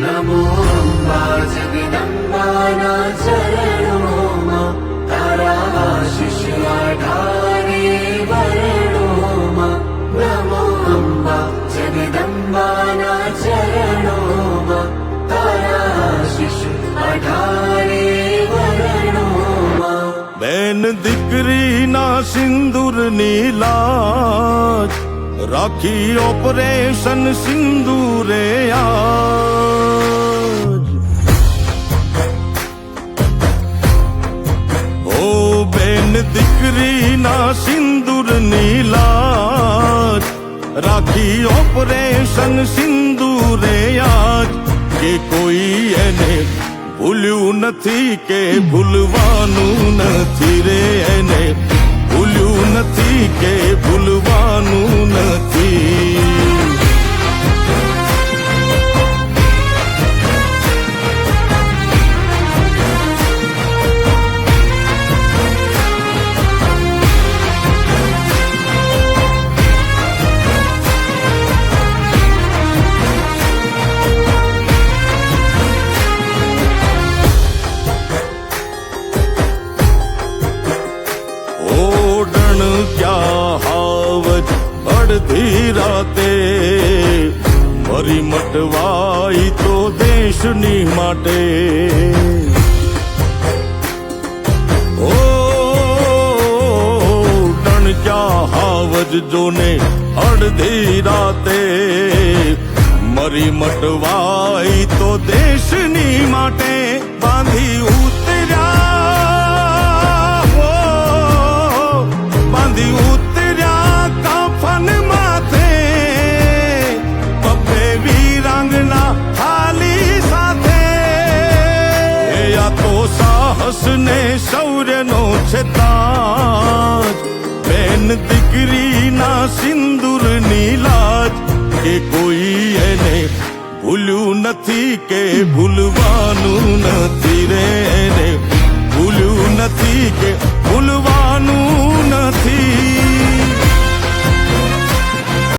नमो अम्बा जगदम्बा चरणो मा तारा शिष्याधारे वर्णो मा नमो अम्बा जगदम्बा चरणो मा तारा शिशु अधारे वर्णो मा बैन दिकरी ना सिंदूर नीलाज राखी ऑपरेशन सिंदूरे आ દીકરીના સિંદૂરની લાજ રાખી ઓપરેશન સિંદુરે આજ કે કોઈ એને ભૂલ્યું નથી કે ભૂલવાનું નથી રે એને ઓડણ ક્યાં હાવજ અડધી રાતે મરી મટવાઈ તો દેશની માટે ઓ ડણ ક્યાં હાવજ જોને અડધી રાતે મરી મટવાઈ તો દેશની માટે બાંધી ઉતર્યા કાફન માથે પપ્પે વીરાંગના થાલી સાથે. યા તો સાહસ ને શૌર્યનો છે તાજ બેન દીકરીના સિંદૂરની લાજ કે કોઈ એને ભૂલ્યું નથી કે ભૂલવાનું નથી રે એને. ભૂલ્યું નથી કે ભૂલવા